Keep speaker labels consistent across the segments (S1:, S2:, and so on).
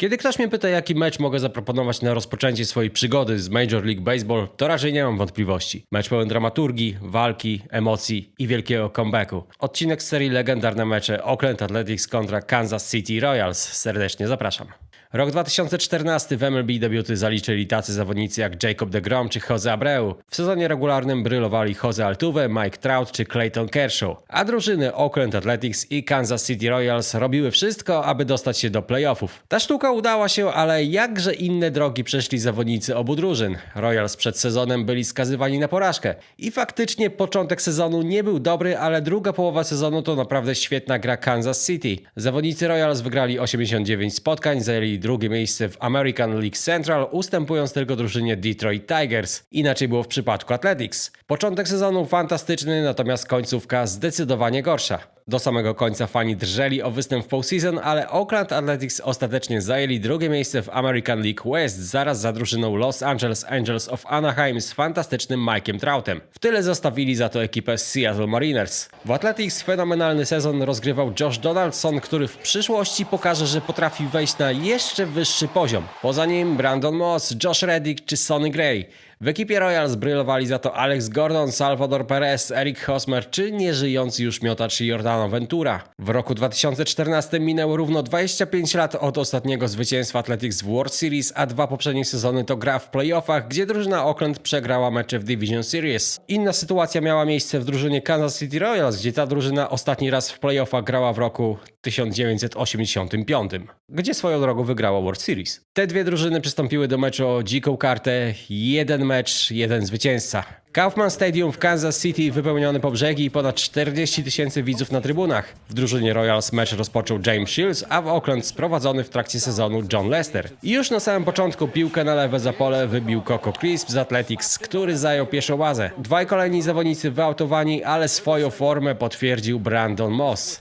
S1: Kiedy ktoś mnie pyta, jaki mecz mogę zaproponować na rozpoczęcie swojej przygody z Major League Baseball, to raczej nie mam wątpliwości. Mecz pełen dramaturgii, walki, emocji i wielkiego comebacku. Odcinek z serii legendarne mecze Oakland Athletics kontra Kansas City Royals. Serdecznie zapraszam. Rok 2014 w MLB debiuty zaliczyli tacy zawodnicy jak Jacob deGrom czy Jose Abreu. W sezonie regularnym brylowali Jose Altuve, Mike Trout czy Clayton Kershaw. A drużyny Oakland Athletics i Kansas City Royals robiły wszystko, aby dostać się do playoffów. Ta sztuka udała się, ale jakże inne drogi przeszli zawodnicy obu drużyn. Royals przed sezonem byli skazywani na porażkę. I faktycznie początek sezonu nie był dobry, ale druga połowa sezonu to naprawdę świetna gra Kansas City. Zawodnicy Royals wygrali 89 spotkań, zajęli drugie miejsce w American League Central, ustępując tylko drużynie Detroit Tigers. Inaczej było w przypadku Athletics. Początek sezonu fantastyczny, natomiast końcówka zdecydowanie gorsza. Do samego końca fani drżeli o występ w postseason, ale Oakland Athletics ostatecznie zajęli drugie miejsce w American League West zaraz za drużyną Los Angeles Angels of Anaheim z fantastycznym Mike'em Troutem. W tyle zostawili za to ekipę Seattle Mariners. W Athletics fenomenalny sezon rozgrywał Josh Donaldson, który w przyszłości pokaże, że potrafi wejść na jeszcze wyższy poziom. Poza nim Brandon Moss, Josh Reddick czy Sonny Gray. W ekipie Royals brylowali za to Alex Gordon, Salvador Perez, Eric Hosmer czy nieżyjący już miotacz Jordano Ventura. W roku 2014 minęło równo 25 lat od ostatniego zwycięstwa Athletics w World Series, a dwa poprzednie sezony to gra w playoffach, gdzie drużyna Oakland przegrała mecze w Division Series. Inna sytuacja miała miejsce w drużynie Kansas City Royals, gdzie ta drużyna ostatni raz w playoffach grała w roku 1985, gdzie swoją drogą wygrała World Series. Te dwie drużyny przystąpiły do meczu o dziką kartę, jeden mecz, jeden zwycięzca. Kaufman Stadium w Kansas City wypełniony po brzegi i ponad 40 tysięcy widzów na trybunach. W drużynie Royals mecz rozpoczął James Shields, a w Oakland sprowadzony w trakcie sezonu John Lester. I już na samym początku piłkę na lewe za pole wybił Coco Crisp z Athletics, który zajął pierwszą bazę. Dwaj kolejni zawodnicy wyautowani, ale swoją formę potwierdził Brandon Moss.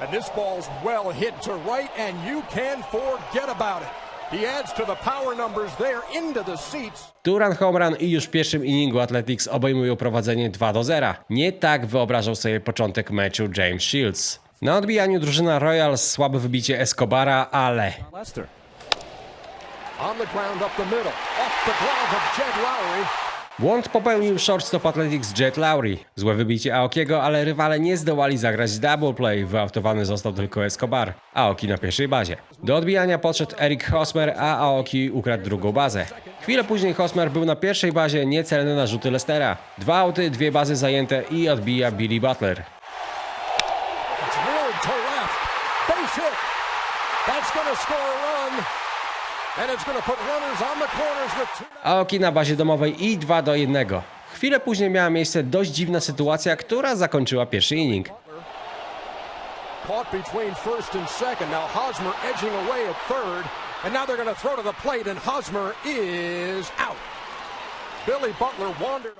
S2: And this ball's well hit to right, and you can forget about it. He adds to the power numbers there into the seats.
S1: Turan home run i już w pierwszym inningu Athletics obejmują prowadzenie 2 do 0. Nie tak wyobrażał sobie początek meczu James Shields. Na odbijaniu drużyna Royals słabe wybicie Escobara, ale.
S2: On the ground up the middle. Off the glove of Jed Lowry.
S1: Błąd popełnił shortstop Athletics Jet Lowry. Złe wybicie Aokiego, ale rywale nie zdołali zagrać double play. Wyautowany został tylko Escobar. Aoki na pierwszej bazie. Do odbijania podszedł Eric Hosmer, a Aoki ukradł drugą bazę. Chwilę później Hosmer był na pierwszej bazie, niecelny na rzuty Lestera. Dwa auty, dwie bazy zajęte i odbija Billy Butler.
S2: That's
S1: Aoki na bazie domowej i 2 do 1. Chwilę później miała miejsce dość dziwna sytuacja, która zakończyła pierwszy inning.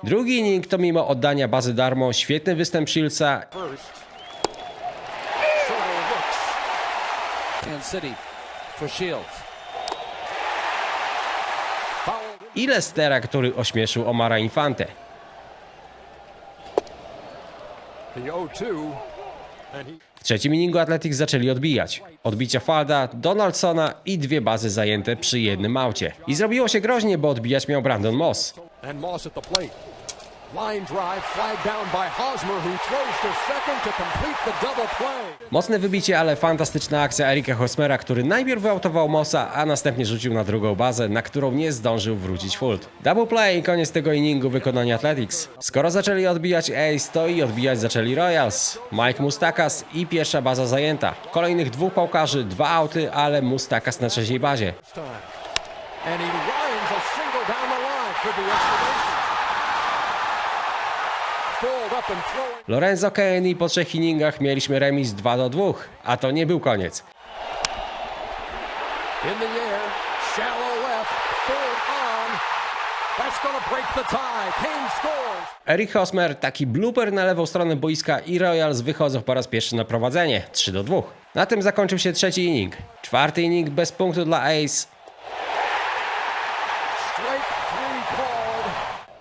S1: Drugi inning to mimo oddania bazy darmo świetny występ Shieldsa.
S3: Kansas City for Shields.
S2: Fouled in.
S1: I Lestera, który ośmieszył Omara Infante.
S2: The 0-2. And he
S1: W trzecim inningu Athletics zaczęli odbijać. Odbicia Falda, Donaldsona i dwie bazy zajęte przy jednym aucie. I zrobiło się groźnie, bo odbijać miał Brandon Moss. Mocne wybicie, ale fantastyczna akcja Erika Hosmera, który najpierw wyautował Mossa, a następnie rzucił na drugą bazę, na którą nie zdążył wrócić Fult. Double play i koniec tego inningu wykonania Athletics. Skoro zaczęli odbijać Ace, to i odbijać zaczęli Royals. Mike Mustakas i pierwsza baza zajęta. Kolejnych dwóch pałkarzy, dwa auty, ale Mustakas na trzeciej bazie.
S2: And he lines a single down the line for the
S1: Lorenzo Kane po trzech inningach mieliśmy remis 2 do 2, a to nie był koniec. Eric Hosmer, taki blooper na lewą stronę boiska i Royals wychodzą po raz pierwszy na prowadzenie 3 do 2. Na tym zakończył się trzeci inning. Czwarty inning bez punktu dla Ace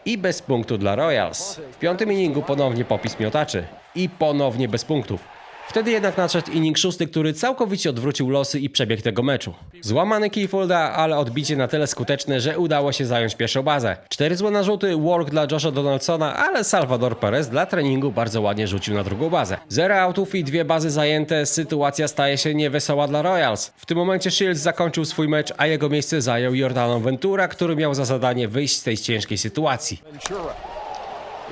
S1: i bez punktu dla Royals. W piątym inningu ponownie popis miotaczy i ponownie bez punktów. Wtedy jednak nadszedł inning szósty, który całkowicie odwrócił losy i przebieg tego meczu. Złamany Keyfolda, ale odbicie na tyle skuteczne, że udało się zająć pierwszą bazę. Cztery złe narzuty, walk dla Josha Donaldsona, ale Salvador Perez dla treningu bardzo ładnie rzucił na drugą bazę. Zero autów i dwie bazy zajęte, sytuacja staje się niewesoła dla Royals. W tym momencie Shields zakończył swój mecz, a jego miejsce zajął Jordano Ventura, który miał za zadanie wyjść z tej ciężkiej sytuacji.
S2: Ventura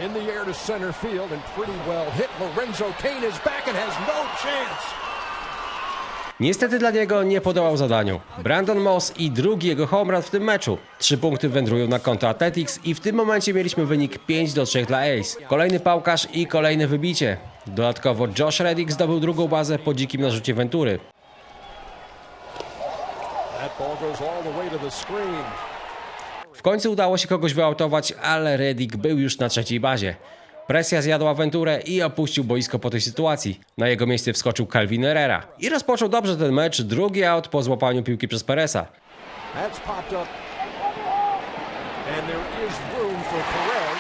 S2: in the air to center field and pretty well hit. Lorenzo Kane is back and has no chance.
S1: Niestety dla niego nie podołał zadaniu. Brandon Moss i drugi jego home run w tym meczu. Trzy punkty wędrują na konto Athletics i w tym momencie mieliśmy wynik 5 do 3 dla Ace. Kolejny pałkarz i kolejne wybicie. Dodatkowo Josh Reddick zdobył drugą bazę po dzikim narzucie Ventury.
S2: That ball goes all the way to the screen.
S1: W końcu udało się kogoś wyautować, ale Reddick był już na trzeciej bazie. Presja zjadła Venturę i opuścił boisko po tej sytuacji. Na jego miejsce wskoczył Calvin Herrera. I rozpoczął dobrze ten mecz, drugi out po złapaniu piłki przez Peresa.
S2: That's popped up. And there is room for.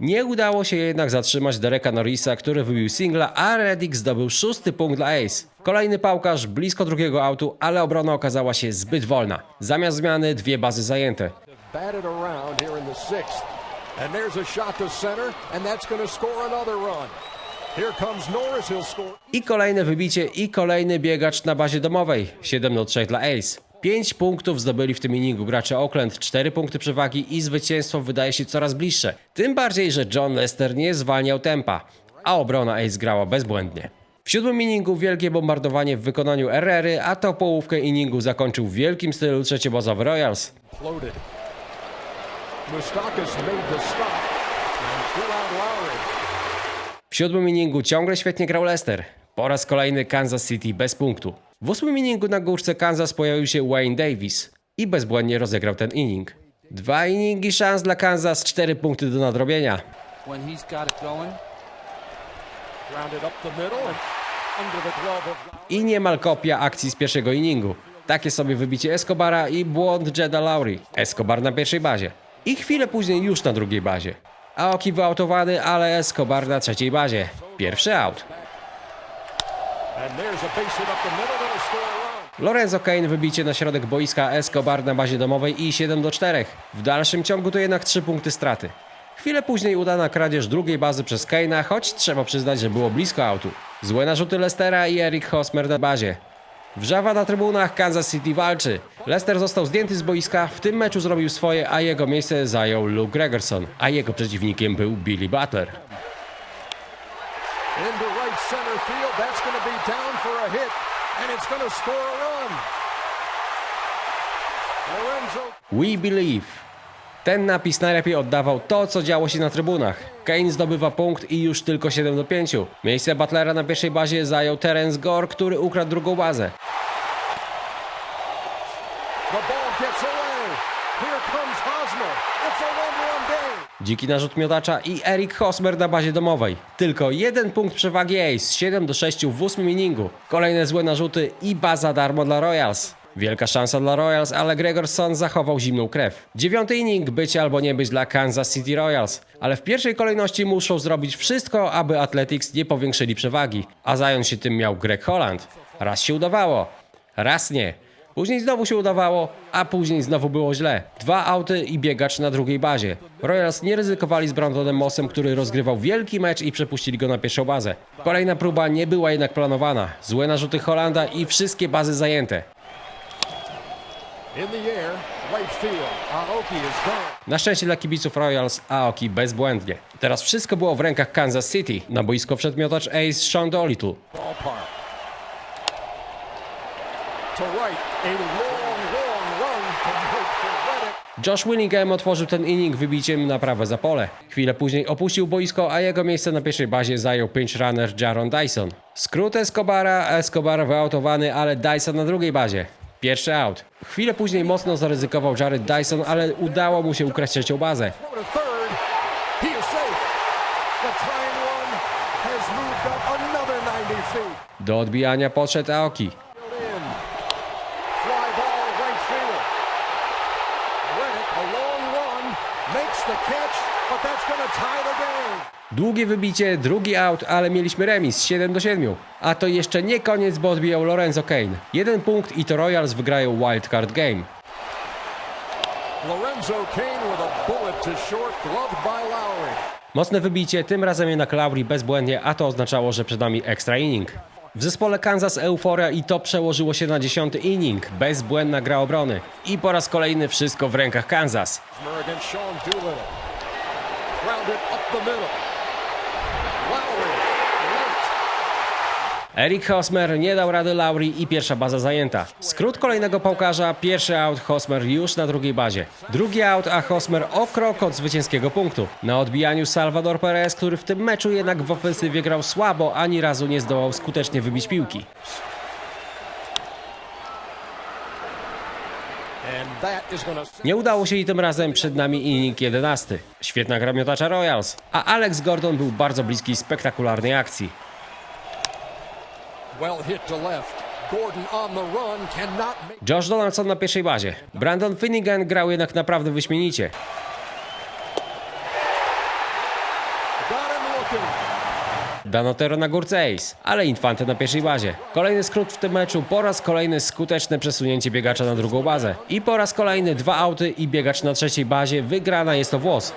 S1: Nie udało się jednak zatrzymać Dereka Norrisa, który wybił singla, a Reddick zdobył szósty punkt dla Ace. Kolejny pałkarz blisko drugiego autu, ale obrona okazała się zbyt wolna. Zamiast zmiany dwie bazy zajęte. I kolejne wybicie i kolejny biegacz na bazie domowej. 7 do 3 dla Ace. 5 punktów zdobyli w tym inningu gracze Oakland, 4 punkty przewagi i zwycięstwo wydaje się coraz bliższe. Tym bardziej, że John Lester nie zwalniał tempa, a obrona Ace grała bezbłędnie. W siódmym inningu wielkie bombardowanie w wykonaniu Herrery, a to połówkę inningu zakończył w wielkim stylu trzeciobazowy Royals. W siódmym inningu ciągle świetnie grał Lester. Po raz kolejny Kansas City bez punktu. W ósmym inningu na górce Kansas pojawił się Wayne Davis i bezbłędnie rozegrał ten inning. Dwa inningi szans dla Kansas, cztery punkty do nadrobienia. I niemal kopia akcji z pierwszego inningu. Takie sobie wybicie Escobara i błąd Jeda Lowry. Escobar na pierwszej bazie. I chwilę później już na drugiej bazie. Aoki wyautowany, ale Escobar na trzeciej bazie. Pierwszy out. Lorenzo Kane wybicie na środek boiska Escobar na bazie domowej i 7 do 4. W dalszym ciągu to jednak 3 punkty straty. Chwilę później udana kradzież drugiej bazy przez Kane'a, choć trzeba przyznać, że było blisko autu. Złe narzuty Lestera i Eric Hosmer na bazie. Wrzawa na trybunach, Kansas City walczy. Lester został zdjęty z boiska, w tym meczu zrobił swoje, a jego miejsce zajął Luke Gregerson, a jego przeciwnikiem był Billy Butler.
S2: Center field. That's going to be down for a hit. And it's going to score a run. Lorenzo
S1: We Believe. Ten napis najlepiej oddawał to, co działo się na trybunach. Kane zdobywa punkt i już tylko 7 do 5. Miejsce Butlera na pierwszej bazie zajął Terence Gore, który ukradł drugą bazę.
S2: The ball gets away. Here comes Hosmer. It's a one-run game.
S1: Dziki narzut miotacza i Eric Hosmer na bazie domowej. Tylko jeden punkt przewagi Ace, 7 do 6 w ósmym inningu. Kolejne złe narzuty i baza darmo dla Royals. Wielka szansa dla Royals, ale Gregorson zachował zimną krew. Dziewiąty inning, być albo nie być dla Kansas City Royals. Ale w pierwszej kolejności muszą zrobić wszystko, aby Athletics nie powiększyli przewagi. A zająć się tym miał Greg Holland. Raz się udawało, raz nie. Później znowu się udawało, a później znowu było źle. Dwa auty i biegacz na drugiej bazie. Royals nie ryzykowali z Brandonem Mossem, który rozgrywał wielki mecz i przepuścili go na pierwszą bazę. Kolejna próba nie była jednak planowana. Złe narzuty Holanda i wszystkie bazy zajęte. Na szczęście dla kibiców Royals Aoki bezbłędnie. Teraz wszystko było w rękach Kansas City. Na boisko wszedł miotacz Ace Sean Dolittle.
S2: Ballpark. To right.
S1: Josh Willingham otworzył ten inning wybiciem na prawe za pole. Chwilę później opuścił boisko, a jego miejsce na pierwszej bazie zajął pinch runner Jaron Dyson. Skrót Escobara, Escobar wyautowany, ale Dyson na drugiej bazie. Pierwszy out. Chwilę później mocno zaryzykował Jared Dyson, ale udało mu się ukraść trzecią bazę.
S2: Throw to third. He is safe. The tying run has moved up another 90 feet.
S1: Do odbijania podszedł Aoki.
S2: In. Fly ball right field. Reddick, a long run, makes the catch, but that's going to tie the game.
S1: Długie wybicie, drugi out, ale mieliśmy remis 7 do 7. A to jeszcze nie koniec, bo odbijał Lorenzo Kane. Jeden punkt i to Royals wygrają wildcard game.
S2: Lorenzo Kane with a bullet to short, gloved by Lowry.
S1: Mocne wybicie, tym razem jednak Lowry bezbłędnie, a to oznaczało, że przed nami extra inning. W zespole Kansas euforia i to przełożyło się na dziesiąty inning. Bezbłędna gra obrony. I po raz kolejny wszystko w rękach Kansas
S2: against Sean Doolittle. Grounded up the middle. Lowry, late.
S1: Eric Hosmer nie dał rady Lowry i pierwsza baza zajęta. Skrót kolejnego pałkarza, pierwszy out Hosmer już na drugiej bazie. Drugi out, a Hosmer o krok od zwycięskiego punktu. Na odbijaniu Salvador Perez, który w tym meczu jednak w ofensywie grał słabo, ani razu nie zdołał skutecznie wybić piłki. Nie udało się i tym razem przed nami inning 11. Świetna gra miotacza Royals, a Alex Gordon był bardzo bliski spektakularnej akcji.
S2: Well hit to left.
S1: Josh Donaldson na pierwszej bazie. Brandon Finnegan grał jednak naprawdę wyśmienicie. Danotero na górce ace, ale Infante na pierwszej bazie. Kolejny skrót w tym meczu, po raz kolejny skuteczne przesunięcie biegacza na drugą bazę. I po raz kolejny dwa auty i biegacz na trzeciej bazie, wygrana jest to włos.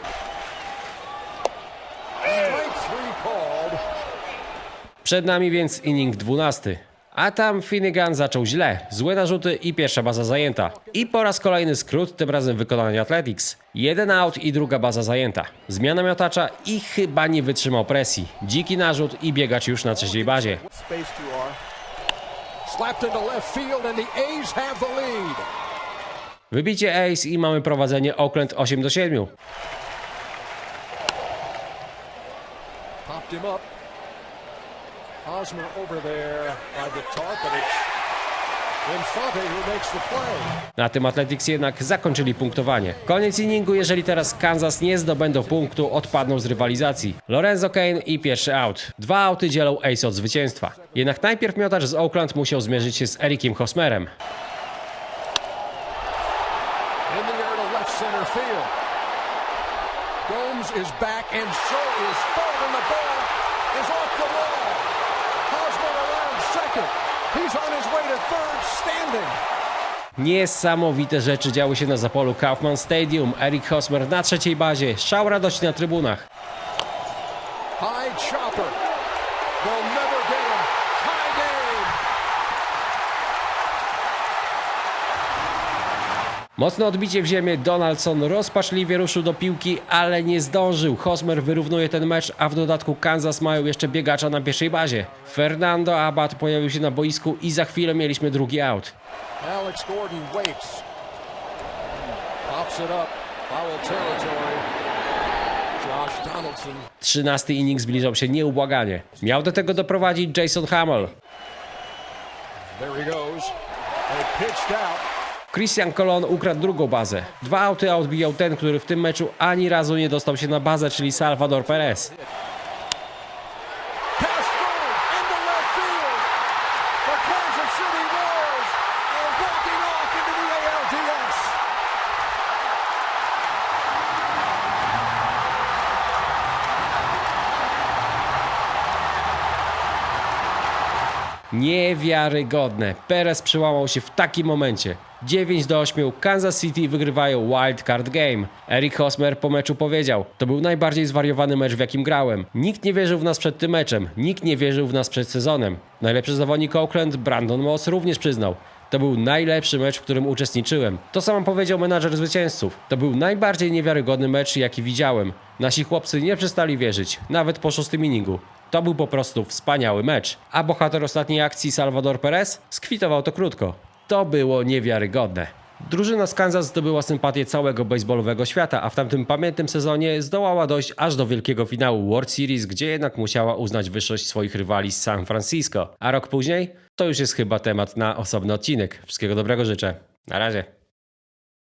S1: Przed nami więc inning 12. A tam Finnegan zaczął źle, złe narzuty i pierwsza baza zajęta. I po raz kolejny skrót, tym razem w wykonaniu Athletics. Jeden out i druga baza zajęta. Zmiana miotacza i chyba nie wytrzymał presji. Dziki narzut i biegacz już na trzeciej bazie. Wybicie ace i mamy prowadzenie Oakland 8 do 7.
S2: Popped him up. Hosmer over there by the top, but it's Infante who makes the play.
S1: Na tym Athletics jednak zakończyli punktowanie. Koniec inningu, jeżeli teraz Kansas nie zdobędą punktu, odpadną z rywalizacji. Lorenzo Kane i pierwszy out. Dwa auty dzielą ace od zwycięstwa. Jednak najpierw miotacz z Oakland musiał zmierzyć się z Erikiem Hosmerem.
S2: Gomes is back, and so is Ford, and the ball is off the wall. Hosmer around second. He's on his way to third, standing.
S1: Niesamowite rzeczy działy się na zapolu Kaufman Stadium. Eric Hosmer na trzeciej bazie. Szał radości na trybunach.
S2: High chopper.
S1: Mocne odbicie w ziemię, Donaldson rozpaczliwie ruszył do piłki, ale nie zdążył. Hosmer wyrównuje ten mecz, a w dodatku Kansas mają jeszcze biegacza na pierwszej bazie. Fernando Abad pojawił się na boisku i za chwilę mieliśmy drugi out.
S2: Alex Gordon waits. Pops it up. Foul territory. Josh Donaldson.
S1: Trzynasty inning zbliżał się nieubłaganie. Miał do tego doprowadzić Jason Hamill.
S2: There he goes. They pitched out.
S1: Christian Colon ukradł drugą bazę. Dwa auty odbijał ten, który w tym meczu ani razu nie dostał się na bazę, czyli Salvador Perez. Niewiarygodne. Perez przełamał się w takim momencie. 9 do 8 Kansas City wygrywają wild card game. Eric Hosmer po meczu powiedział: To był najbardziej zwariowany mecz, w jakim grałem. Nikt nie wierzył w nas przed tym meczem, nikt nie wierzył w nas przed sezonem. Najlepszy zawodnik Oakland, Brandon Moss, również przyznał. To był najlepszy mecz, w którym uczestniczyłem. To samo powiedział menadżer zwycięzców. To był najbardziej niewiarygodny mecz, jaki widziałem. Nasi chłopcy nie przestali wierzyć, nawet po szóstym inningu. To był po prostu wspaniały mecz. A bohater ostatniej akcji Salvador Perez skwitował to krótko. To było niewiarygodne. Drużyna z Kansas zdobyła sympatię całego baseballowego świata, a w tamtym pamiętnym sezonie zdołała dojść aż do wielkiego finału World Series, gdzie jednak musiała uznać wyższość swoich rywali z San Francisco. A rok później to już jest chyba temat na osobny odcinek. Wszystkiego dobrego życzę. Na razie.